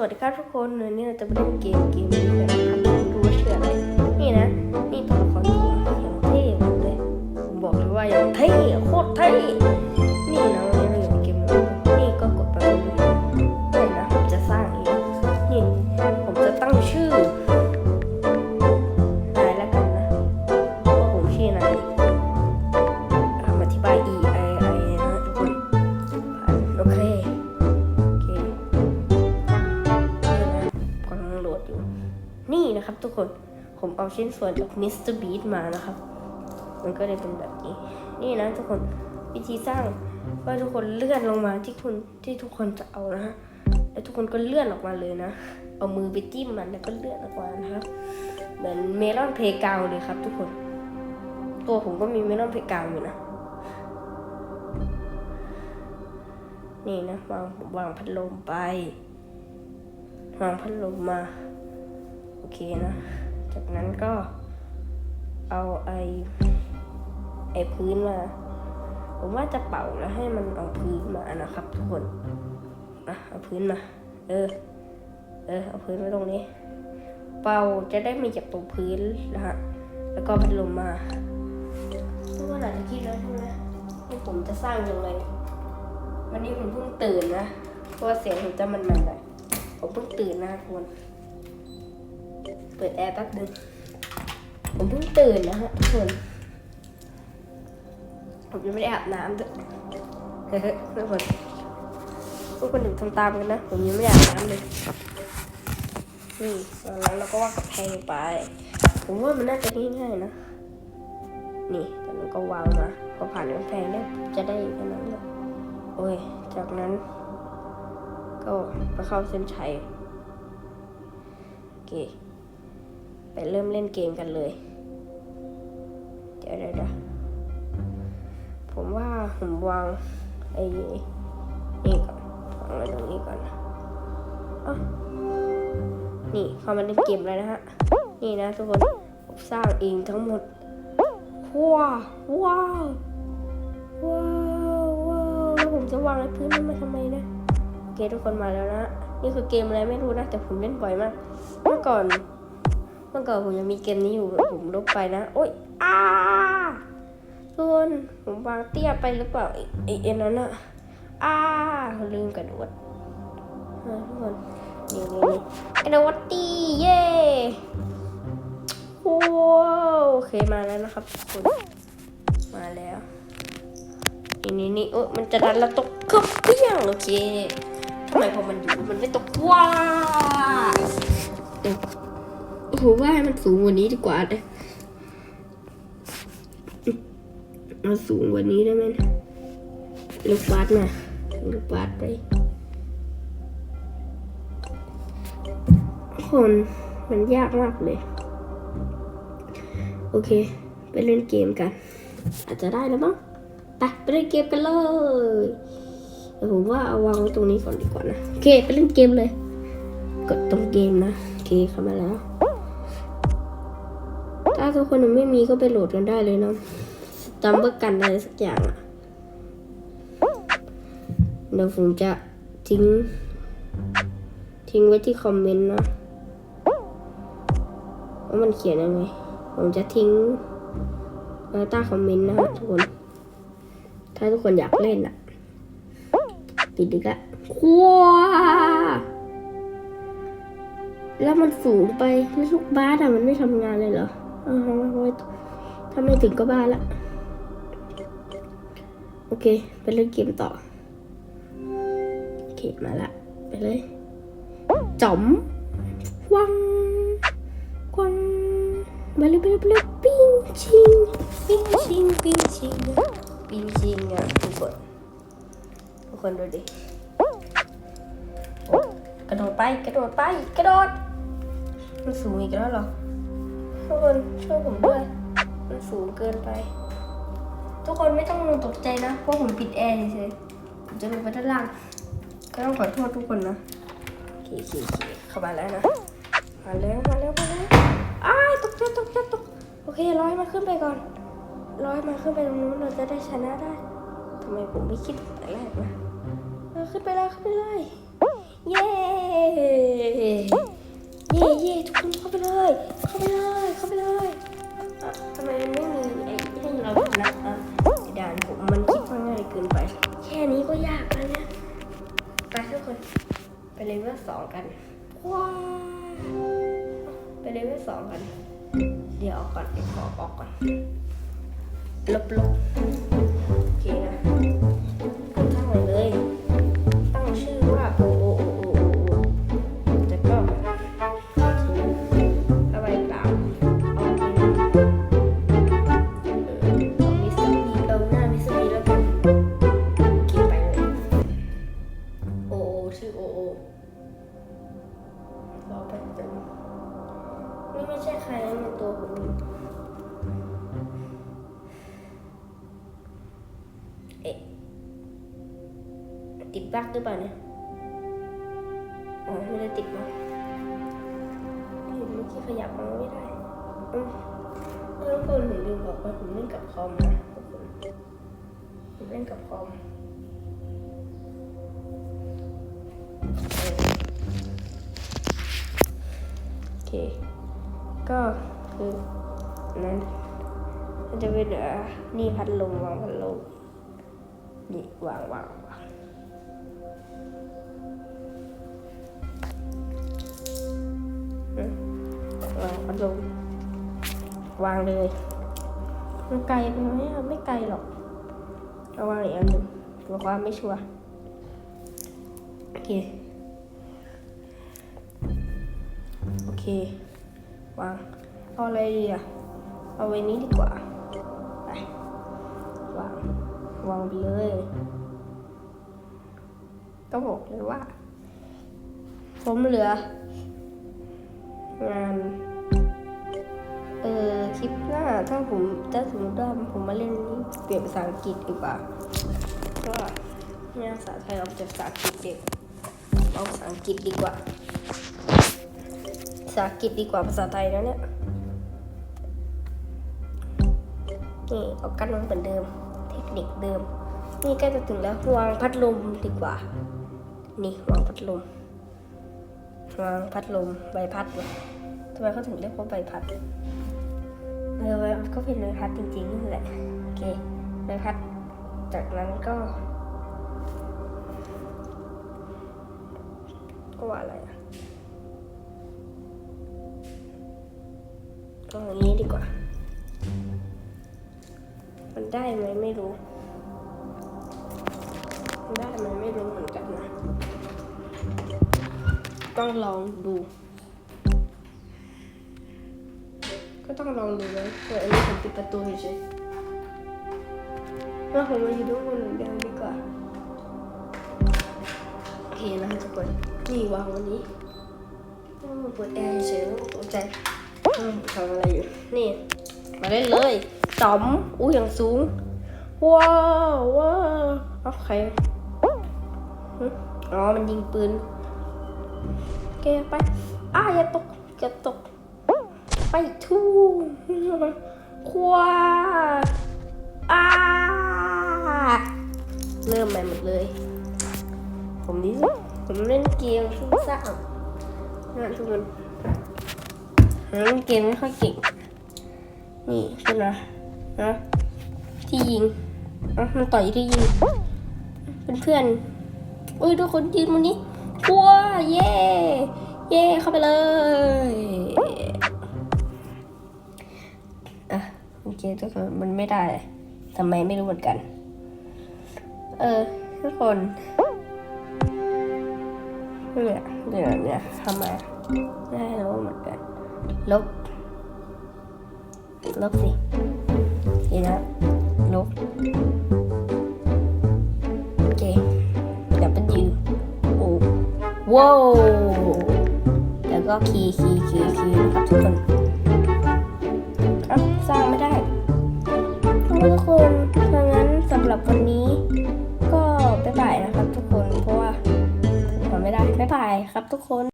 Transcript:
วัสดีครับทุกคนวันนี้เราจะมาเล่นเกมเกมนี้กันะครับดูว่าชื่ออะไรนี่นะ ชิ้นส่วนจาก Mr. Beast มานะครับ มันก็เลยเป็นแบบนี้ นี่นะทุกคนวิธีสร้างว่าทุกคนเลื่อนลงมาที่คุณที่ทุกคนจะเอานะฮะแล้วทุกคนก็เลื่อนออกมาเลยนะ เอามือไปจิ้มมันแล้วก็เลื่อนออกมานะครับ เหมือนเมลอนเพกาวเลยครับ ทุกคน ตัวผมก็มีเมลอนเพกาวอยู่นะ นี่นะวางวางพัดลมไปวางพัดลมมา โอเคนะ จากนั้นก็เอาไอไอพื้นมา ผมว่าจะเป่าแล้วให้มันเอาพื้นมานะครับ ทุกคนอะเอาพื้นมา เออ เออ เอาพื้นมาตรงนี้ เป่าจะได้ไม่จับตรงพื้นนะฮะ แล้วก็พัดลมมาทุกคนอาจจะคิดแล้วใช่ไหมว่าผมจะสร้างยังไง วันนี้ผมเพิ่งตื่นนะ เพราะว่าเสียงผมจะมันๆหน่อยผมเพิ่งตื่นนะทุกคน เปิดแอร์แป๊บนึงผมเพิ่งตื่นนะฮะทุกคนผมยังไม่ได้อาบน้ำด้วยเฮ้ยทุกคนทุกคนถึงทำตามกันนะ ผมยังไม่ได้อาบน้ำเลยนี่แล้วเราก็วาดกระแพงไป ผมว่ามันน่าจะง่ายๆนะ นี่แต่มันก็วางมาพอผ่านกำแพงเนี่ยจะได้อันนั้นเลยโอ้ย จากนั้น ก็ไปเข้าเส้นชัยโอเค ไปเริ่มเล่นเกมกันเลย เดี๋ยวเดี๋ยวผมว่าผมวางไอ้นี่ก่อนวางไว้ตรงนี้ก่อนอะนี่เขามาเล่นเกมแล้วนะฮะ นี่นะทุกคนผมสร้างเองทั้งหมดว้าวว้าวว้าวว้าวแล้วผมจะวางไอ้พื้นมันมาทำไมนะโอเคทุกคนมาแล้วนะ นี่คือเกมอะไรไม่รู้นะ แต่ผมเล่นบ่อยมาก เมื่อก่อน มื่อก่อนผมยังมีเกมนี้อยู่ผมลบไปนะ โอ๊ยอ้าทุกคนผมวางเตี้ยไปหรือเปล่าไอ้เอ็นนั้นอะอ้าลืมกระโดดทุกคนนี่นี่นี่กระโดดตีเย่ว้าโอเคมาแล้วนะครับทุกคนมาแล้วนี่นี่นี่เออมันจะดันแล้วตกเครื่องเปี้ยงโอเคทำไมพอมันอยู่มันไม่ตกว้า ผมว่าให้มันสูงกว่านี้ดีกว่าเลยมันสูงกว่านี้ได้ไหมนะลูกบาสมาลูกบาสไป คนมันยากมากเลย โอเค ไปเล่นเกมกัน อาจจะได้แล้วมั้งไปไปเล่นเกมกันเลยเดี๋ยวผมว่าเอาวางไว้ตรงนี้ก่อนดีกว่านะ โอเค ไปเล่นเกมเลย กดตรงเกมนะ โอเคเข้ามาแล้วาทุกคนยังไม่มีก็ไปโหลดกันได้เลยเนาะตามเบอร์กันอะไรสักอย่างอะเดี๋ยวผมจะทิ้ง ทิ้งไว้ที่คอมเมนต์นะว่ามันเขียนยังไง ผมจะทิ้งไว้ใต้คอมเมนต์นะฮะทุกคน ถ้าทุกคนอยากเล่นอะปิดดีกละว้าแล้วมันสูงไปแล้วลูกบาสอะมันไม่ทำงานเลยเหรอ ถ้าไม่ถึงก็บ้าละ โอเค ไปเล่นเกมต่อ โอเค มาละ ไปเลยจ๋อมวังกวังไปเลยไปเลยไปเลยปิ้งชิงปิ้งชิงปิ้งชิงปิ้งชิงอะทุกคนทุกคนดูดิโอ๊ะกระโดดไปกระโดดไปกระโดดมันสูงอีกแล้วหรอ คนช่วยผมด้วย มันสูงเกินไป ทุกคนไม่ต้องตกใจนะ เพราะผมปิดแอร์เฉยๆผมจะลงไปด้านล่าง ก็ต้องขอโทษทุกคนนะโอเคโอเคโอเข้ามาแล้วนะ มาแล้วมาแล้วมาแล้วอ้าตกใจตกใจตกโอเคร้อยมาขึ้นไปก่อน ร้อยมาขึ้นไปตรงนู้นเราจะได้ชนะได้ทำไมผมไม่คิดแต่แรกนะเออขึ้นไปเลย เย้ เย่เย่ทุกคนเข้าไปเลย เข้าไปเลย เข้าไปเลยทำไมไม่มีไอ้ให้เราชนะด่านผมมันคิดว่าง่ายเกินไป แค่นี้ก็ยากแล้วเนี่ยไปทุกคน ไปเลเวลสองกันว้าไปเลเวลสองกัน เดี๋ยวออกก่อนไอ้ขอออกก่อนลบลบโอเคนะ ไม่ใช่ใครนะเป็นตัวผมเอ๊ะติดบั๊กหรือเปล่าเนี่ยอ๋อไม่ได้ติดมั้งเห็นเมื่อกี้ขยับมันไม่ได้อืมเออคนผมลืมบอกว่าผมเล่นกับคอมนะผมเล่นกับคอมเออโอเค ก็คือนั้นมันจะเป็นเออนี่พัดลมวางพัดลมนี่วางวางวางวางพัดลมวางเลยมันไกลไปไหมไม่ไกลหรอกเอาวางอีกอันหนึ่งบอกว่าไม่ชัวร์โอเคโอเค วางเอาอะไรดีอะเอาไว้นี้ดีกว่าไปวางวางไปเลยก็บอกเลยว่า ผมเหลือ งานเออคลิปหน้าถ้าผมถ้าสมมติว่าผมมาเล่นนี้เปลี่ยนภาษาอังกฤษดีกว่าก็เนี่ยภาษาไทยเอาจากภาษาอังกฤษเด็กเอาภาษาอังกฤษดีกว่า ษาอังกฤษดีกว่าภาษาไทยแล้วเนี่ย นี่เอากันวางเหมือนเดิม เทคนิคเดิม นี่ใกล้จะถึงแล้ววางพัดลมดีกว่า นี่วางพัดลม วางพัดลมใบพัดเนี่ยทำไมเขาถึงเรียกว่าใบพัดเออใบพัดก็เป็นใบพัดจริงๆนี่แหละ โอเคใบพัด จากนั้นก็ ก็ว่าอะไรอะ ตรงนี้ดีกว่า มันได้ไหมไม่รู้มันได้ไหมไม่รู้เหมือนกันนะ ต้องลองดู ก็ต้องลองดูนะแต่อันนี้ผมปิดประตูเฉยๆว่าผมมาอยู่ด้วยคนหนึ่งเดียวดีกว่า โอเคนะทุกคนนี่วางวันนี้ต้องมาเปิดแอร์เฉยๆแล้วก็ตกใจอืม ทำอะไรอยู่ นี่ มาเล่นเลยจอมอู้อย่างสูง ว้าวว้าวเอาใครหึอ๋อ มันยิงปืนโอเคไป อ้าอย่าตกอย่าตก ไปทูควาอ้าเริ่มใหม่หมดเลย ผมนี่ผมเล่นเกมซุ่มซ่ามนะทุกคนผม เล่นเกมไม่ค่อยเก่ง นี่ขึ้นนะนะที่ยิงอะมันต่อยที่ยิงเพื่อนๆอุ้ยทุกคนยืนวันนี้ว้าเย่เย่เข้าไปเลยอะโอเคทุกคนมันไม่ได้ทำไมไม่รู้เหมือนกัน เออ ทุกคนเนี่ยเนี่ยเนี่ยทำไมไม่รู้เหมือนกัน ลบ ลบสินี่นะ ลบ โอเคดับเบิลยูโอ้ว้าวแล้วก็คีย์คีย์คีย์คีย์นะครับทุกคนอะสร้างไม่ได้ทุกคนเพราะงั้นสำหรับวันนี้ก็บ๊ายบายนะครับทุกคน เพราะว่าทำไม่ได้บ๊ายบายครับทุกคน